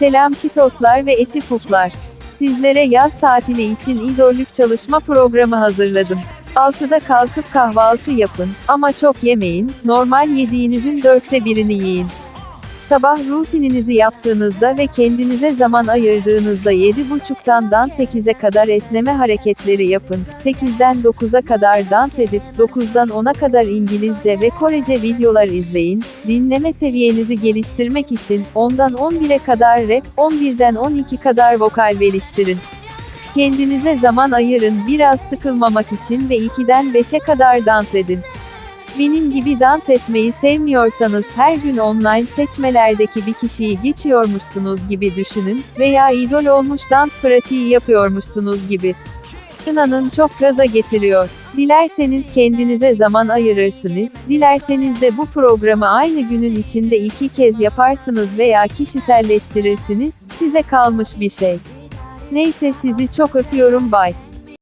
Selam çitoslar ve eti. Sizlere yaz tatili için idolük çalışma programı hazırladım. 6'da kalkıp kahvaltı yapın ama çok yemeyin, normal yediğinizin dörtte birini yiyin. Sabah rutininizi yaptığınızda ve kendinize zaman ayırdığınızda 7.30'dan dans 8'e kadar esneme hareketleri yapın. 8'den 9'a kadar dans edip 9'dan 10'a kadar İngilizce ve Korece videolar izleyin. Dinleme seviyenizi geliştirmek için 10'dan 11'e kadar rap, 11'den 12 kadar vokal geliştirin. Kendinize zaman ayırın biraz sıkılmamak için ve 2'den 5'e kadar dans edin. Benim gibi dans etmeyi sevmiyorsanız her gün online seçmelerdeki bir kişiyi geçiyormuşsunuz gibi düşünün veya idol olmuş dans pratiği yapıyormuşsunuz gibi. İnanın çok gaza getiriyor. Dilerseniz kendinize zaman ayırırsınız, dilerseniz de bu programı aynı günün içinde iki kez yaparsınız veya kişiselleştirirsiniz, size kalmış bir şey. Neyse sizi çok öpüyorum bay.